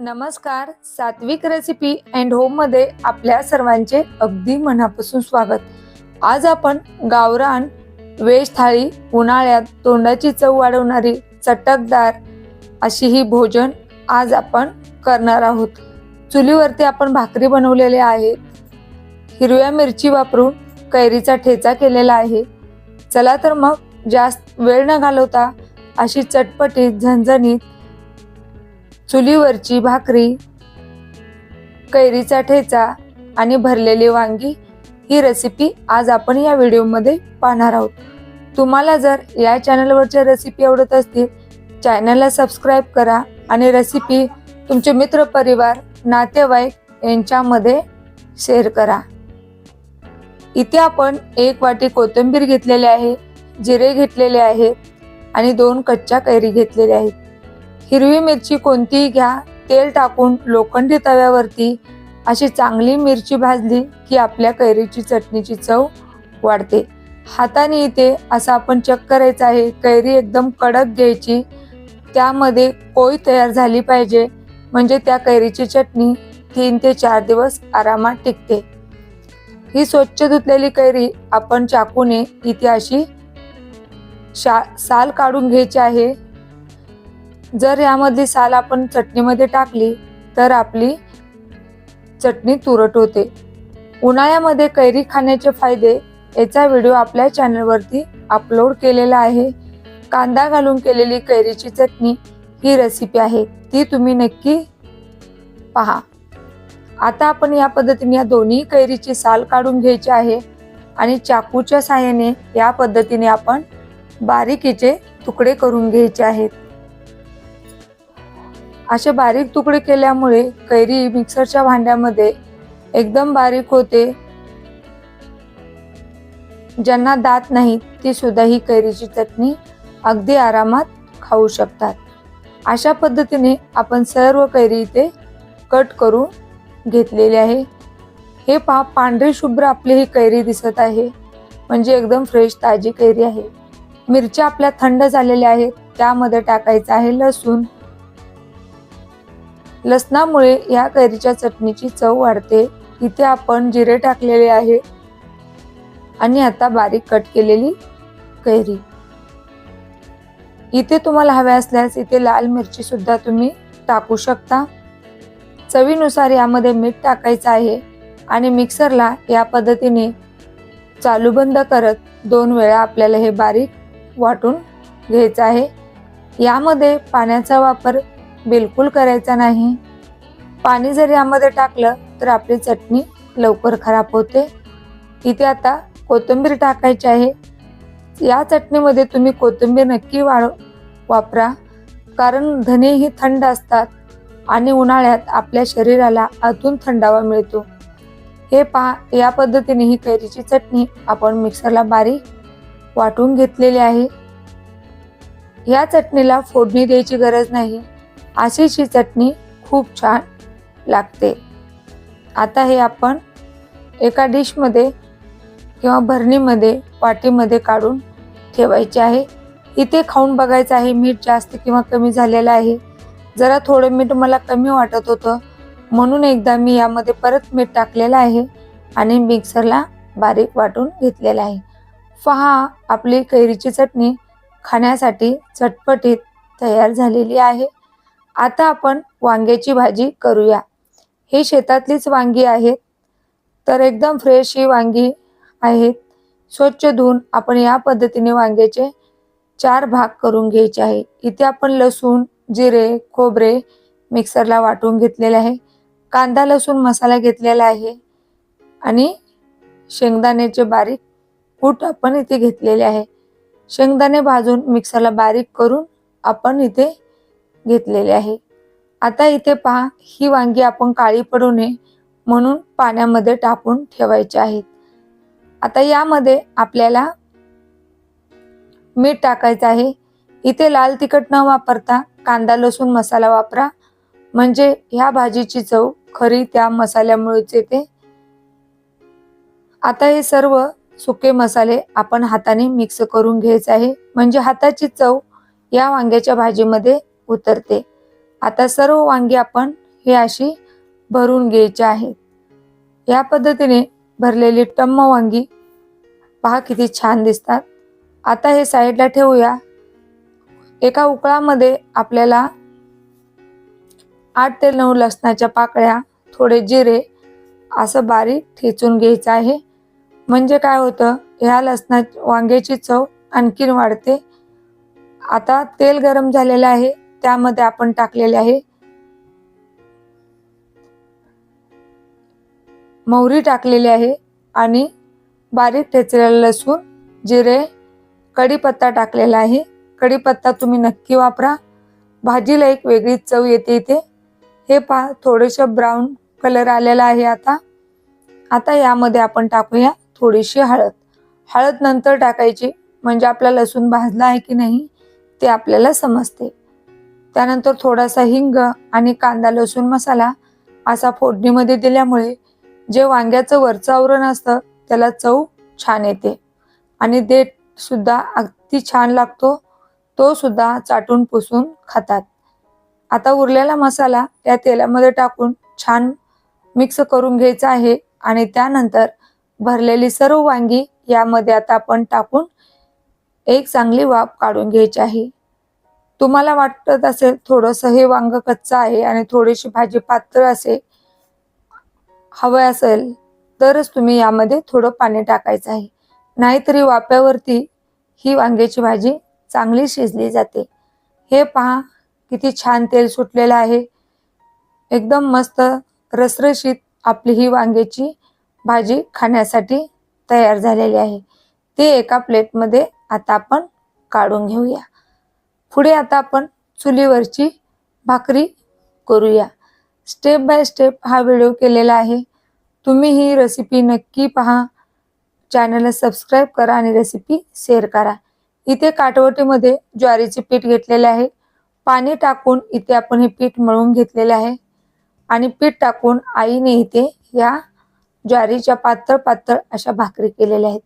नमस्कार सात्विक recipe and होममध्ये आपल्या सर्वांचे अगदी मनापासून स्वागत. आज आपण गावरान वेज थाळी उन्हाळ्यात तोंडाची चव वाढवणारी चटकदार अशी ही भोजन आज आपण करणार आहोत. चुलीवरती आपण भाकरी बनवलेल्या आहेत. हिरव्या मिरची वापरून कैरीचा ठेचा केलेला आहे. चला तर मग जास्त वेळ न घालवता अशी चटपटीत झणझणीत चुलीवरची भाकरी कैरीचा ठेचा आणि भरलेली वांगी ही रेसिपी आज आपण या व्हिडिओमध्ये पाहणार आहोत. तुम्हाला जर या चॅनलवरच्या रेसिपी आवडत असतील चॅनलला सबस्क्राईब करा आणि रेसिपी तुमचे मित्र परिवार नातेवाईक यांच्यामध्ये शेअर करा. इथे आपण एक वाटी कोथिंबीर घेतलेली आहे जिरे घेतलेले आहेत आणि दोन कच्च्या कैरी घेतलेल्या आहेत. हिरवी मिरची कोणतीही घ्या तेल टाकून लोखंडी तव्यावरती अशी चांगली मिरची भाजली की आपल्या कैरीची चटणीची चव वाढते. हाताने इथे असं आपण चेक करायचं आहे कैरी एकदम कडक घ्यायची. त्यामध्ये कोय तयार झाली पाहिजे म्हणजे त्या कैरीची चटणी तीन ते चार दिवस आरामात टिकते. ही स्वच्छ धुतलेली कैरी आपण चाकूने इथे अशी शा साल काढून घ्यायची आहे. जर यामधली साल आपण चटणीमध्ये टाकली तर आपली चटणी तुरट होते. उन्हाळ्यामध्ये कैरी खाण्याचे फायदे याचा व्हिडिओ आपल्या चॅनलवरती अपलोड केलेला आहे. कांदा घालून केलेली कैरीची चटणी ही रेसिपी आहे. ती तुम्ही नक्की पहा. आता आपण या पद्धतीने या दोन्ही कैरीची साल काढून घ्यायची आहे आणि चाकूच्या साह्याने या पद्धतीने आपण बारीकीचे तुकडे करून घ्यायचे आहेत. असे बारीक तुकडे केल्यामुळे कैरी मिक्सरच्या भांड्यामध्ये एकदम बारीक होते. ज्यांना दात नाहीत ती सुद्धा ही कैरीची चटणी अगदी आरामात खाऊ शकतात. अशा पद्धतीने आपण सर्व कैरी इथे कट करून घेतलेली आहे. हे पहा पांढरी शुभ्र आपली ही कैरी दिसत आहे. म्हणजे एकदम फ्रेश ताजी कैरी आहे. मिरच्या आपल्या थंड झालेल्या आहेत. त्यामध्ये टाकायचं आहे लसूण. लसणामुळे या कैरीच्या चटणीची चव वाढते. इथे आपण जिरे टाकलेले आहे आणि आता बारीक कट केलेली कैरी. इथे तुम्हाला हव्या असल्यास इथे लाल मिरची सुद्धा तुम्ही टाकू शकता. चवीनुसार यामध्ये मीठ टाकायचं आहे आणि मिक्सरला या पद्धतीने चालू बंद करत दोन वेळा आपल्याला हे बारीक वाटून घ्यायचं आहे. यामध्ये पाण्याचा वापर बिलकुल करायचा नाही. पाणी जर यामध्ये टाकलं तर आपली चटणी लवकर खराब होते. इथे आता कोथिंबीर टाकायची आहे. या चटणीमध्ये तुम्ही कोथिंबीर नक्की वाढ वापरा. कारण धने ही थंड असतात आणि उन्हाळ्यात आपल्या शरीराला आतून थंडावा मिळतो. हे पहा या पद्धतीने ही कैरीची चटणी आपण मिक्सरला बारीक वाटून घेतलेली आहे. या चटणीला फोडणी द्यायची गरज नाही. अशीच ही चटणी खूप छान लागते. आता हे आपण एका डिशमध्ये किंवा भरणीमध्ये वाटीमध्ये काढून ठेवायचे आहे. इथे खाऊन बघायचं आहे मीठ जास्त किंवा कमी झालेलं आहे. जरा थोडं मीठ मला कमी वाटत होतं. म्हणून एकदा मी यामध्ये परत मीठ टाकलेलं आहे आणि मिक्सरला बारीक वाटून घेतलेलं आहे. पहा आपली कैरीची चटणी खाण्यासाठी चटपटीत तयार झालेली आहे. आता आपण वांग्याची भाजी करूया. ही शेतातलीच वांगी आहेत तर एकदम फ्रेश ही वांगी आहेत स्वच्छ धुवून आपण या पद्धतीने वांग्याचे चार भाग करून घ्यायचे आहे. इथे आपण लसूण जिरे खोबरे मिक्सरला वाटून घेतलेले आहे. कांदा लसूण मसाला घेतलेला आहे. आणि शेंगदाण्याचे बारीक कूट आपण इथे घेतलेले आहे. शेंगदाणे भाजून मिक्सरला बारीक करून आपण इथे घेतलेले आहे. आता इथे पहा ही वांगी आपण काळी पडू नये म्हणून पाण्यामध्ये टाकून ठेवायचे आहेत आता यामध्ये आपल्याला मीठ टाकायचं आहे. इथे लाल तिखट न वापरता कांदा लसूण मसाला वापरा. म्हणजे ह्या भाजीची चव खरी त्या मसाल्यामुळेच येते. आता हे सर्व सुके मसाले आपण हाताने मिक्स करून घ्यायचे आहे. म्हणजे हाताची चव या वांग्याच्या भाजीमध्ये उतरते. आता सर्व वांगी आपण ही अशी भरून घ्यायची आहेत. या पद्धतीने भरलेली टम्म वांगी पहा किती छान दिसतात. आता हे साईडला ठेवूया. एका उकळामध्ये आपल्याला आठ ते नऊ लसणाच्या पाकळ्या थोडे जिरे असं बारीक ठेचून घ्यायचं आहे. म्हणजे काय होतं ह्या लसणा वांग्याची चव आणखीन वाढते. आता तेल गरम झालेलं आहे. त्यामध्ये आपण टाकलेले आहे. मोहरी टाकलेली आहे आणि बारीक ठेचलेलं लसूण जिरे कढीपत्ता टाकलेला आहे. कढीपत्ता तुम्ही नक्की वापरा. भाजीला एक वेगळीच चव येते इथे. हे पहा थोडेसे ब्राऊन कलर आलेला आहे आता. आता यामध्ये आपण टाकूया थोडीशी हळद. हळद नंतर टाकायची म्हणजे आपला लसूण भाजला आहे की नाही ते आपल्याला समजते. त्यानंतर थोडासा हिंग आणि कांदा लसूण मसाला असा फोडणीमध्ये दिल्यामुळे जे वांग्याचं वरचं आवरण असतं त्याला चव छान येते. आणि देठ सुद्धा अगदी छान लागतो तो सुद्धा चाटून पुसून खातात. आता उरलेला मसाला या तेलामध्ये टाकून छान मिक्स करून घ्यायचा आहे आणि त्यानंतर भरलेली सर्व वांगी यामध्ये आता आपण टाकून एक चांगली वाफ काढून घ्यायची आहे. तुम्हाला वाटत असेल थोडंसं हे वांग कच्चं आहे आणि थोडीशी भाजी पातळ असे हवं असेल तरच तुम्ही यामध्ये थोडं पाणी टाकायचं आहे. नाहीतरी वाप्यावरती ही वांग्याची भाजी चांगली शिजली जाते. हे पहा किती छान तेल सुटलेलं आहे. एकदम मस्त रसरशीत आपली ही वांग्याची भाजी खाण्यासाठी तयार झालेली आहे. ते एका प्लेटमध्ये आता आपण काढून घेऊया. पुढे आता आपण चुलीवरची भाकरी करूया. स्टेप बाय स्टेप हा व्हिडिओ केलेला आहे. तुम्ही ही रेसिपी नक्की पहा. चॅनलला सबस्क्राईब करा आणि रेसिपी शेअर करा. इथे काटवटीमध्ये ज्वारीचे पीठ घेतलेले आहे. पाणी टाकून इथे आपण हे पीठ मळून घेतलेले आहे. आणि पीठ टाकून आईने इथे या ज्वारीच्या पातळ पातळ अशा भाकरी केलेल्या आहेत.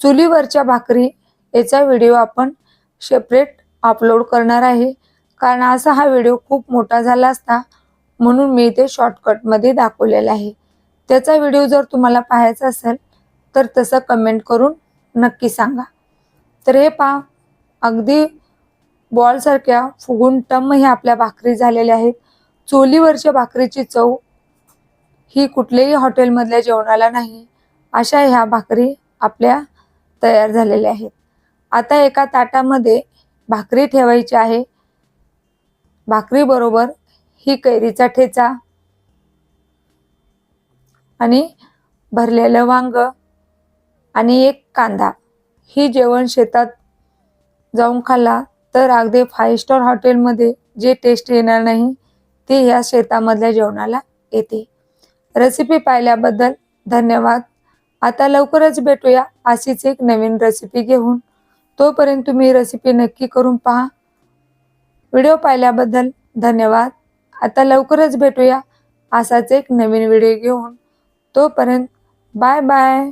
चुलीवरच्या भाकरी याचा व्हिडिओ आपण सेपरेट अपलोड करणार आहे. कारण असा हा व्हिडिओ खूप मोठा झाला असता म्हणून मी इथे शॉर्टकटमध्ये दाखवलेला आहे. त्याचा व्हिडिओ जर तुम्हाला पाहायचा असेल तर तसं कमेंट करून नक्की सांगा. तर हे पहा अगदी बॉलसारख्या फुगून टम्म हे आपल्या भाकरी झालेल्या आहेत. चोलीवरच्या भाकरीची चव ही कुठल्याही हॉटेलमधल्या जेवणाला नाही. अशा ह्या भाकरी आपल्या तयार झालेल्या आहेत. आता एका ताटामध्ये भाकरी ठेवायची आहे. भाकरीबरोबर ही कैरीचा ठेचा आणि भरलेलं वांग आणि एक कांदा. ही जेवण शेतात जाऊन खाल्ला तर अगदी फाईव्ह स्टार हॉटेलमध्ये जे टेस्ट येणार नाही ते ह्या शेतामधल्या जेवणाला येते. रेसिपी पाहिल्याबद्दल धन्यवाद. आता लवकरच भेटूया अशीच एक नवीन रेसिपी घेऊन. तोपर्यंत तुम्ही रेसिपी नक्की करून पहा. व्हिडिओ पाहिल्याबद्दल धन्यवाद. आता लवकरच भेटूया असाच एक नवीन व्हिडिओ घेऊन. तोपर्यंत बाय बाय.